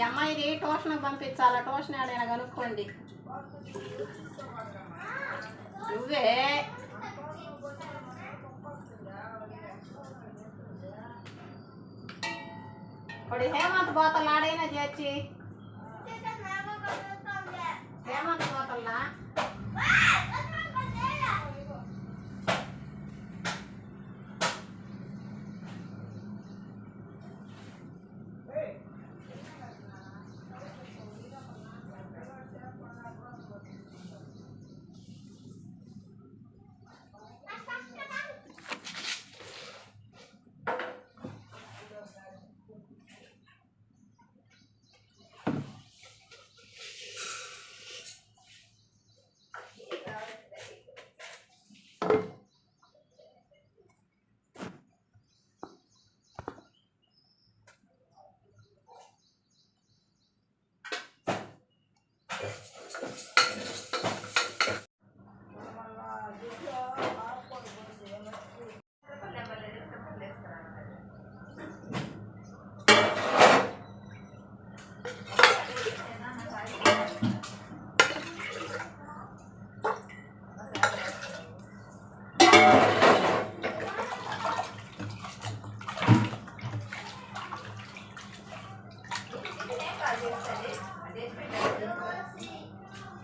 ఈ అమ్మాయిని ట్యూషన్కి పంపించాలా? ట్యూషన్ ఏడైనా కనుక్కోండి. నువ్వే. ఇప్పుడు హేమంత్ బోతలు ఆడైనా చేర్చి హేమంత్ బోతల్లా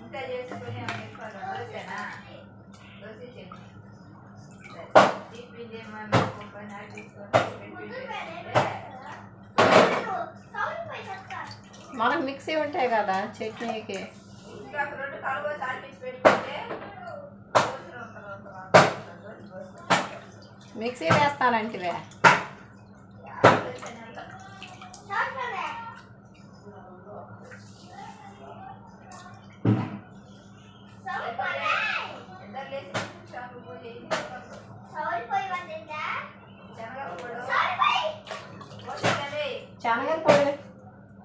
ఇంకా చేసుకొని దోశనా దోశ చెప్పు టిఫిన్ ఏమన్నా ఒక్కొక్క తీసుకొని మనకు మిక్సీ ఉంటాయి కదా చట్నీకి ఇంకా ఒక రెండు కలువ తాడిపించి పెట్టుకుంటే దోశలు ఒక తర్వాత కదా? చట్నీకి. మిక్సీ వేస్తానంటివే.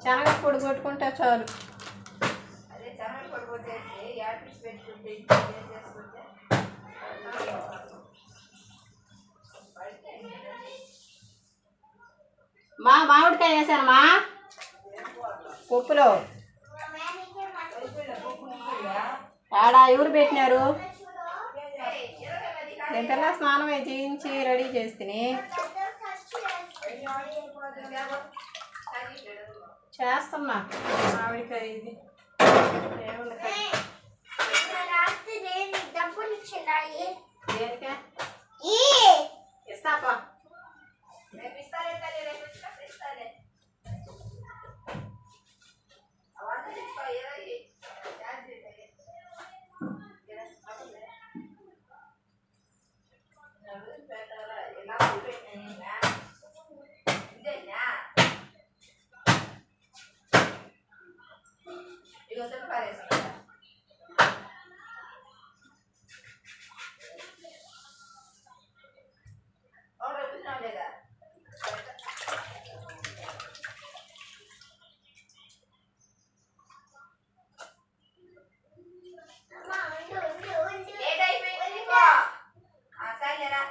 శనగల పొడి కొట్టుకుంటే చాలు. మా మామిడికాయ వేసానమ్మా పప్పులో. ఆడ ఎవరు పెట్టినారు? నేను పిల్ల స్నానం చేయించి రెడీ చేస్తేని చేస్తున్నా మామిడికాయ ఇది ఏముంది కర్రీ? దేనికే ఇస్తాపా ఇదిగో చెప్పు పారేస్తా అవును చూసినాం లేదా లేట్ అయిపోయింది నీకు ఆ, సరేలేరా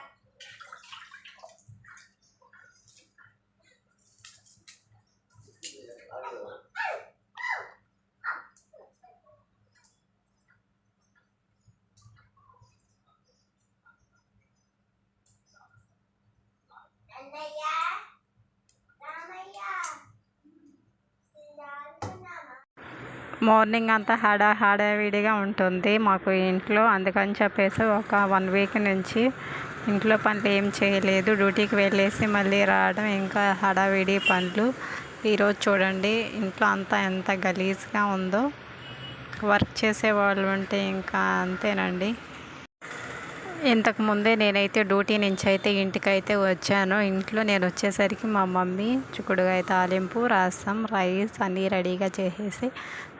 మార్నింగ్ అంతా హడా హడావిడిగా ఉంటుంది మాకు ఇంట్లో. అందుకని చెప్పేసి ఒక వన్ వీక్ నుంచి ఇంట్లో పనులు ఏం చేయలేదు. డ్యూటీకి వెళ్ళేసి మళ్ళీ రావడం ఇంకా హడావిడి పనులు. ఈరోజు చూడండి ఇంట్లో అంతా ఎంత గలీజ్గా ఉందో. వర్క్ చేసే వాళ్ళు ఉంటే ఇంకా అంతేనండి. ఇంతకు ముందే నేనైతే డ్యూటీ నుంచి అయితే ఇంటికైతే వచ్చాను. ఇంట్లో నేను వచ్చేసరికి మా మమ్మీ చిక్కుడుగాయ తాలింపు రసం రైస్ అన్నీ రెడీగా చేసేసి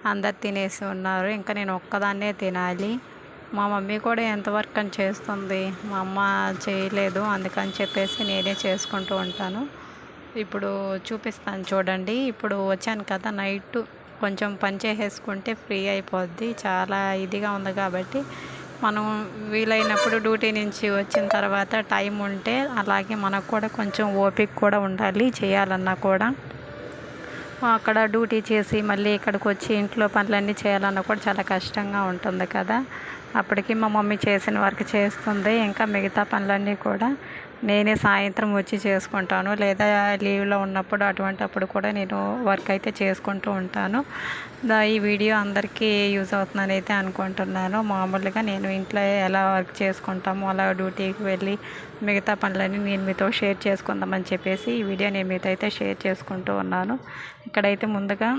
అందరు తినేసి ఉన్నారు. ఇంకా నేను ఒక్కదాన్నే తినాలి. మా మమ్మీ కూడా ఎంత వర్క్ అని చేస్తుంది. మా అమ్మ చేయలేదు. అందుకని చెప్పేసి నేనే చేసుకుంటూ ఉంటాను. ఇప్పుడు చూపిస్తాను చూడండి. ఇప్పుడు వచ్చాను కదా నైట్. కొంచెం పని చేసేసుకుంటే ఫ్రీ అయిపోద్ది. చాలా ఇదిగా ఉంది కాబట్టి మనం వీలైనప్పుడు డ్యూటీ నుంచి వచ్చిన తర్వాత టైం ఉంటే అలాగే మనకు కూడా కొంచెం ఓపిక కూడా ఉండాలి చేయాలన్నా కూడా. అక్కడ డ్యూటీ చేసి మళ్ళీ ఇక్కడికి వచ్చి ఇంట్లో పనులన్నీ చేయాలన్నా కూడా చాలా కష్టంగా ఉంటుంది కదా. అప్పటికి మా మమ్మీ చేసిన వర్క్ చేస్తుంది ఇంకా మిగతా పనులన్నీ కూడా నేనే సాయంత్రం వచ్చి చేసుకుంటాను లేదా లీవ్లో ఉన్నప్పుడు అటువంటి అప్పుడు కూడా నేను వర్క్ అయితే చేసుకుంటూ ఉంటాను. దా ఈ వీడియో అందరికీ యూజ్ అవుతుందని అయితే అనుకుంటున్నాను. మామూలుగా నేను ఇంట్లో ఎలా వర్క్ చేసుకుంటామో అలా డ్యూటీకి వెళ్ళి మిగతా పనులన్నీ నేను మీతో షేర్ చేసుకుందామని చెప్పేసి ఈ వీడియో నేను మీతో అయితే షేర్ చేసుకుంటూ ఉన్నాను. ఇక్కడైతే ముందుగా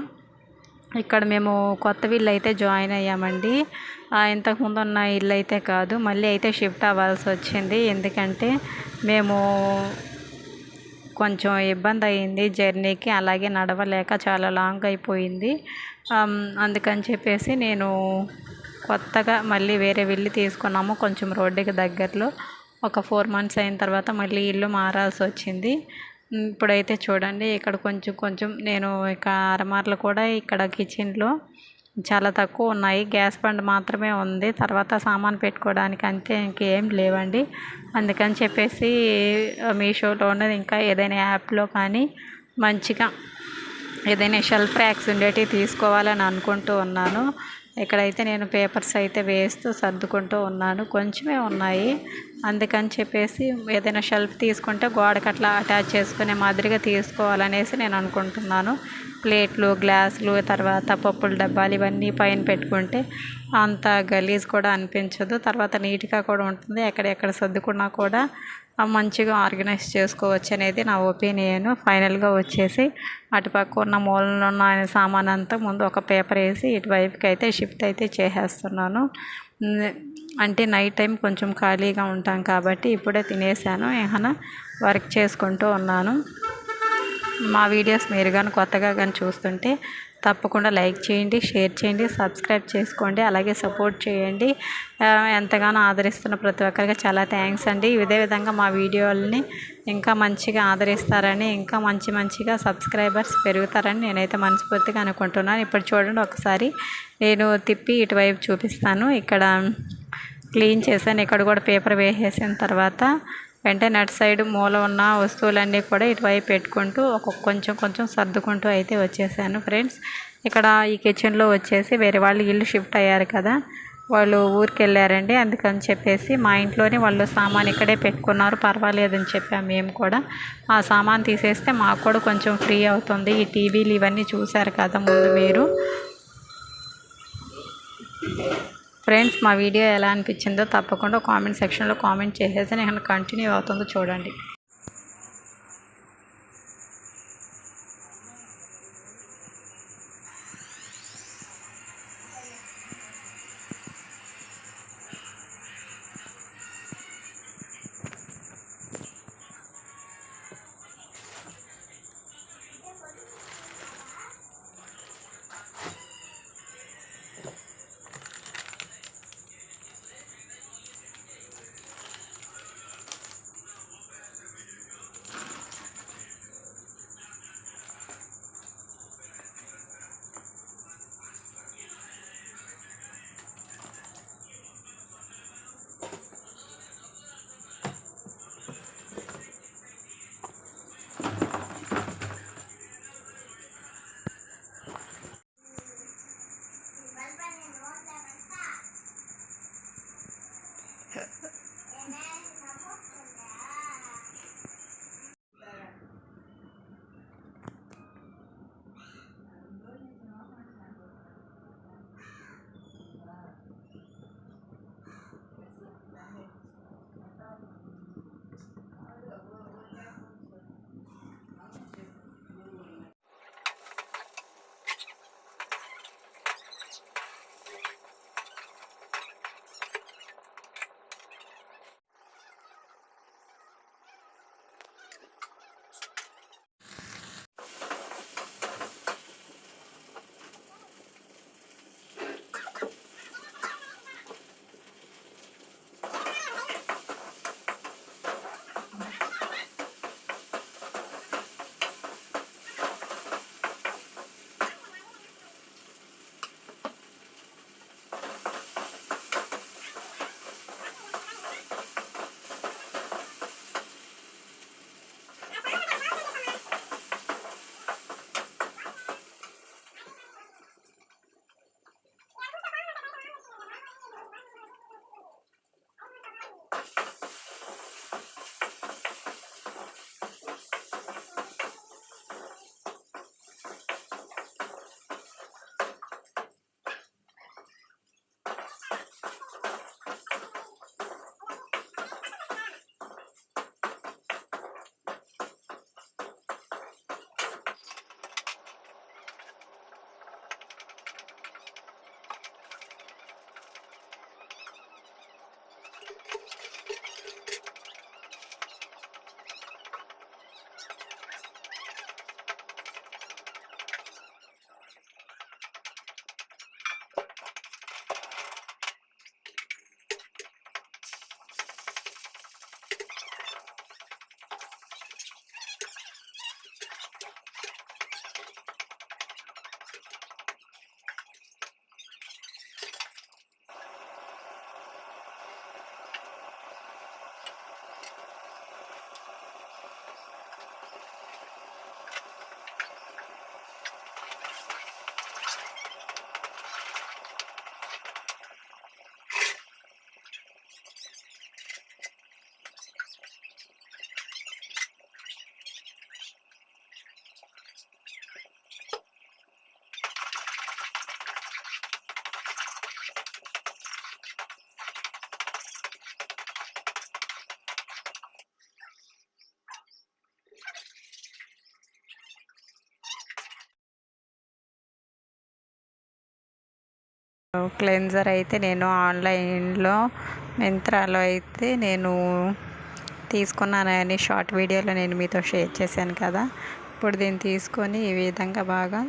ఇక్కడ మేము కొత్త ఇల్లు అయితే జాయిన్ అయ్యామండి. ఇంతకుముందు ఉన్న ఇల్లు అయితే కాదు. మళ్ళీ అయితే షిఫ్ట్ అవ్వాల్సి వచ్చింది. ఎందుకంటే మేము కొంచెం ఇబ్బంది అయ్యింది జర్నీకి. అలాగే నడవలేక చాలా లాంగ్ అయిపోయింది. అందుకని చెప్పేసి నేను కొత్తగా మళ్ళీ వేరే ఇల్లు తీసుకున్నాము. కొంచెం రోడ్డుకి దగ్గరలో ఒక ఫోర్ మంత్స్ అయిన తర్వాత మళ్ళీ ఇల్లు మారాల్సి వచ్చింది. ఇప్పుడైతే చూడండి ఇక్కడ కొంచెం కొంచెం నేను ఇక అరమార్లు కూడా ఇక్కడ కిచెన్లో చాలా తక్కువ ఉన్నాయి. గ్యాస్ బండ్ మాత్రమే ఉంది. తర్వాత సామాన్ పెట్టుకోవడానికి అంతే ఇంకేం లేవండి. అందుకని చెప్పేసి మీషోలోనే ఇంకా ఏదైనా యాప్లో కానీ మంచిగా ఏదైనా షెల్ఫ్ ర్యాక్స్ ఉండేటివి తీసుకోవాలని అనుకుంటూ ఉన్నాను. ఇక్కడైతే నేను పేపర్స్ అయితే వేస్తూ సర్దుకుంటూ ఉన్నాను. కొంచెమే ఉన్నాయి. అందుకని చెప్పేసి ఏదైనా షెల్ఫ్ తీసుకుంటే గోడకి అట్లా అటాచ్ చేసుకునే మాదిరిగా తీసుకోవాలనేసి నేను అనుకుంటున్నాను. ప్లేట్లు గ్లాసులు తర్వాత పప్పుల డబ్బాలు ఇవన్నీ పైన పెట్టుకుంటే అంత గలీజ్ కూడా అనిపించదు. తర్వాత నీట్గా కూడా ఉంటుంది. ఎక్కడెక్కడ సర్దుకున్నా కూడా మంచిగా ఆర్గనైజ్ చేసుకోవచ్చు అనేది నా ఒపీనియన్. ఫైనల్గా వచ్చేసి అటుపక్క ఉన్న మూలలో ఉన్న సామాన్ అంతా ముందు ఒక పేపర్ వేసి ఇటువైపుకి అయితే షిఫ్ట్ అయితే చేసేస్తున్నాను. అంటే నైట్ టైం కొంచెం ఖాళీగా ఉంటాం కాబట్టి ఇప్పుడే తినేసాను. ఏమైనా వర్క్ చేసుకుంటూ ఉన్నాను. మా వీడియోస్ మీరు కానీ కొత్తగా కానీ చూస్తుంటే తప్పకుండా లైక్ చేయండి షేర్ చేయండి సబ్స్క్రైబ్ చేసుకోండి అలాగే సపోర్ట్ చేయండి. ఎంతగానో ఆదరిస్తున్న ప్రతి ఒక్కరికి చాలా థ్యాంక్స్ అండి. ఇదే విధంగా మా వీడియోలని ఇంకా మంచిగా ఆదరిస్తారని ఇంకా మంచి మంచిగా సబ్స్క్రైబర్స్ పెరుగుతారని నేనైతే మనస్ఫూర్తిగా అనుకుంటున్నాను. ఇప్పుడు చూడండి ఒకసారి నేను తిప్పి ఇటువైపు చూపిస్తాను. ఇక్కడ క్లీన్ చేశాను. ఇక్కడ కూడా పేపర్ వేసేసిన తర్వాత వెంటనే అటు సైడ్ మూల ఉన్న వస్తువులన్నీ కూడా ఇటువైపు పెట్టుకుంటూ ఒక కొంచెం కొంచెం సర్దుకుంటూ అయితే వచ్చేసాను ఫ్రెండ్స్. ఇక్కడ ఈ కిచెన్లో వచ్చేసి వేరే వాళ్ళు ఇల్లు షిఫ్ట్ అయ్యారు కదా వాళ్ళు ఊరికి వెళ్ళారండి అందుకని చెప్పేసి మా ఇంట్లోనే వాళ్ళు సామాన్ ఇక్కడే పెట్టుకున్నారు. పర్వాలేదని చెప్పాము మేము కూడా. ఆ సామాన్ తీసేస్తే మాకు కూడా కొంచెం ఫ్రీ అవుతుంది. ఈ టీవీలు ఇవన్నీ చూశారు కదా ముందు మీరు. ఫ్రెండ్స్ మా వీడియో ఎలా అనిపించిందో తప్పకుండా కామెంట్ సెక్షన్లో కామెంట్ చేసేసి నేను కంటిన్యూ అవుతుందో చూడండి. క్లెన్జర్ అయితే నేను ఆన్లైన్లో మింత్రాలో అయితే నేను తీసుకున్నానని షార్ట్ వీడియోలో నేను మీతో షేర్ చేశాను కదా. ఇప్పుడు దీన్ని తీసుకొని ఈ విధంగా బాగా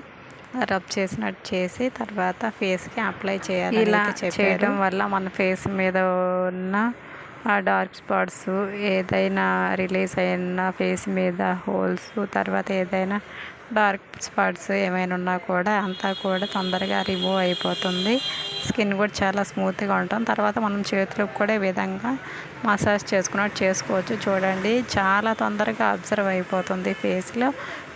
రబ్ చేసినట్టు చేసి తర్వాత ఫేస్కి అప్లై చేయాలి ఇలా చేయడం వల్ల మన ఫేస్ మీద ఉన్న ఆ డార్క్ స్పాట్స్ ఏదైనా రిలీజ్ అయిన ఫేస్ మీద హోల్స్ తర్వాత ఏదైనా డార్క్ స్పాట్స్ ఏమైనా ఉన్నా కూడా అంతా కూడా తొందరగా రిమూవ్ అయిపోతుంది. స్కిన్ కూడా చాలా స్మూత్గా ఉంటుంది. తర్వాత మనం చేతులకు కూడా విధంగా మసాజ్ చేసుకున్నట్టు చేసుకోవచ్చు. చూడండి చాలా తొందరగా అబ్జర్వ్ అయిపోతుంది ఫేస్లో.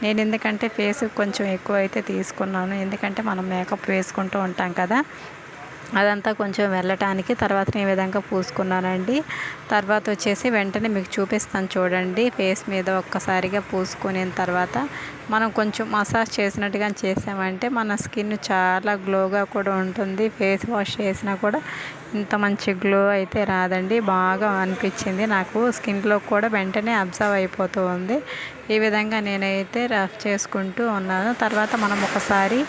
నేను ఎందుకంటే ఫేస్ కొంచెం ఎక్కువ అయితే తీసుకున్నాను. ఎందుకంటే మనం మేకప్ వేసుకుంటూ ఉంటాం కదా. అదంతా కొంచెం వెళ్ళటానికి తర్వాత ఈ విధంగా పూసుకున్నానండి. తర్వాత వచ్చేసి వెంటనే మీకు చూపిస్తాను చూడండి. ఫేస్ మీద ఒక్కసారిగా పూసుకున్న తర్వాత మనం కొంచెం మసాజ్ చేసినట్టుగా చేసామంటే మన స్కిన్ చాలా గ్లోగా కూడా ఉంటుంది. ఫేస్ వాష్ చేసినా కూడా ఇంత మంచి గ్లో అయితే రాదండి. బాగా అనిపించింది. నాకు స్కిన్లో కూడా వెంటనే అబ్జర్వ్ అయిపోతూ ఉంది. ఈ విధంగా నేనైతే రఫ్ చేసుకుంటూ ఉన్నాను. తర్వాత మనం ఒకసారి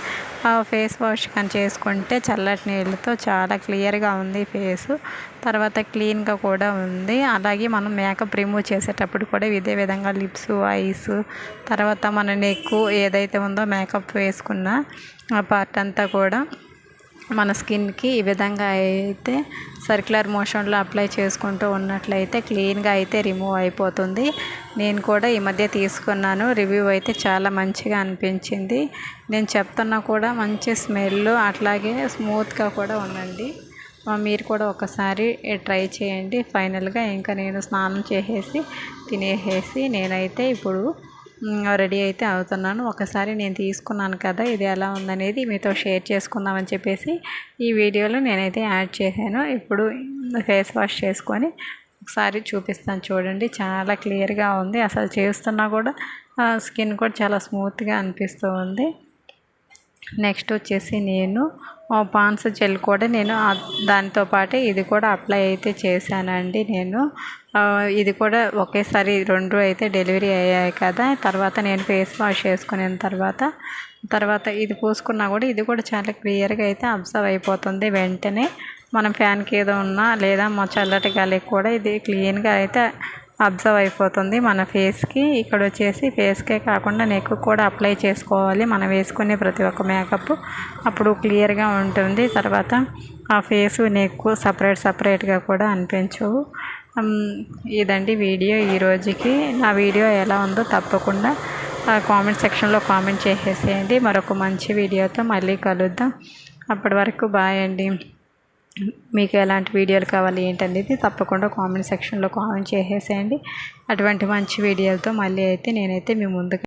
ఫేస్ వాష్ కానీ చేసుకుంటే చల్లటి నీళ్ళతో చాలా క్లియర్గా ఉంది ఫేస్. తర్వాత క్లీన్గా కూడా ఉంది. అలాగే మనం మేకప్ రిమూవ్ చేసేటప్పుడు కూడా ఇదే విధంగా లిప్స్ ఐస్ తర్వాత మన నెక్ ఏదైతే ఉందో మేకప్ వేసుకున్న ఆ పార్ట్ అంతా కూడా మన స్కిన్కి ఈ విధంగా అయితే సర్క్యులర్ మోషన్లో అప్లై చేసుకుంటూ ఉన్నట్లయితే క్లీన్గా అయితే రిమూవ్ అయిపోతుంది. నేను కూడా ఈ మధ్య తీసుకున్నాను. రివ్యూ అయితే చాలా మంచిగా అనిపించింది. నేను చెప్తున్నా కూడా మంచి స్మెల్ అట్లాగే స్మూత్గా కూడా ఉందండి. మీరు కూడా ఒకసారి ట్రై చేయండి. ఫైనల్గా ఇంకా నేను స్నానం చేసేసి తినేసేసి నేనైతే ఇప్పుడు రెడీ అయితే అవుతున్నాను. ఒకసారి నేను తీసుకున్నాను కదా ఇది ఎలా ఉందనేది మీతో షేర్ చేసుకుందామని చెప్పేసి ఈ వీడియోలో నేనైతే యాడ్ చేశాను. ఇప్పుడు ఫేస్ వాష్ చేసుకొని ఒకసారి చూపిస్తాను చూడండి. చాలా క్లియర్గా ఉంది. అసలు చేస్తున్నా కూడా స్కిన్ కూడా చాలా స్మూత్గా అనిపిస్తూ ఉంది. నెక్స్ట్ వచ్చేసి నేను పాన్స్ జెల్ కూడా నేను దానితో పాటు ఇది కూడా అప్లై అయితే చేశానండి నేను. ఇది కూడా ఒకేసారి రెండు అయితే డెలివరీ అయ్యాయి కదా. తర్వాత నేను ఫేస్ వాష్ చేసుకున్న తర్వాత తర్వాత ఇది పూసుకున్నా కూడా ఇది కూడా చాలా క్లియర్గా అయితే అబ్జర్వ్ అయిపోతుంది. వెంటనే మనం ఫ్యాన్కి ఏదో ఉన్నా లేదా మా చల్లటి గాలికి కూడా ఇది క్లీన్గా అయితే అబ్జర్వ్ అయిపోతుంది మన ఫేస్కి. ఇక్కడ వచ్చేసి ఫేస్కే కాకుండా నెక్ కూడా అప్లై చేసుకోవాలి. మనం వేసుకునే ప్రతి ఒక్క మేకప్ అప్పుడు క్లియర్గా ఉంటుంది. తర్వాత ఆ ఫేస్ నెక్ సపరేట్ సపరేట్గా కూడా అనిపించవు. ఇదండి వీడియో ఈ రోజుకి. నా వీడియో ఎలా ఉందో తప్పకుండా కామెంట్ సెక్షన్లో కామెంట్ చేసేసేయండి. మరొక మంచి వీడియోతో మళ్ళీ కలుద్దాం. అప్పటి వరకు బాయ్ అండి. మీకు ఎలాంటి వీడియోలు కావాలి ఏంటనేది తప్పకుండా కామెంట్ సెక్షన్లో కామెంట్ చేసేసేయండి. అటువంటి మంచి వీడియోలతో మళ్ళీ అయితే నేనైతే మీ ముందుకు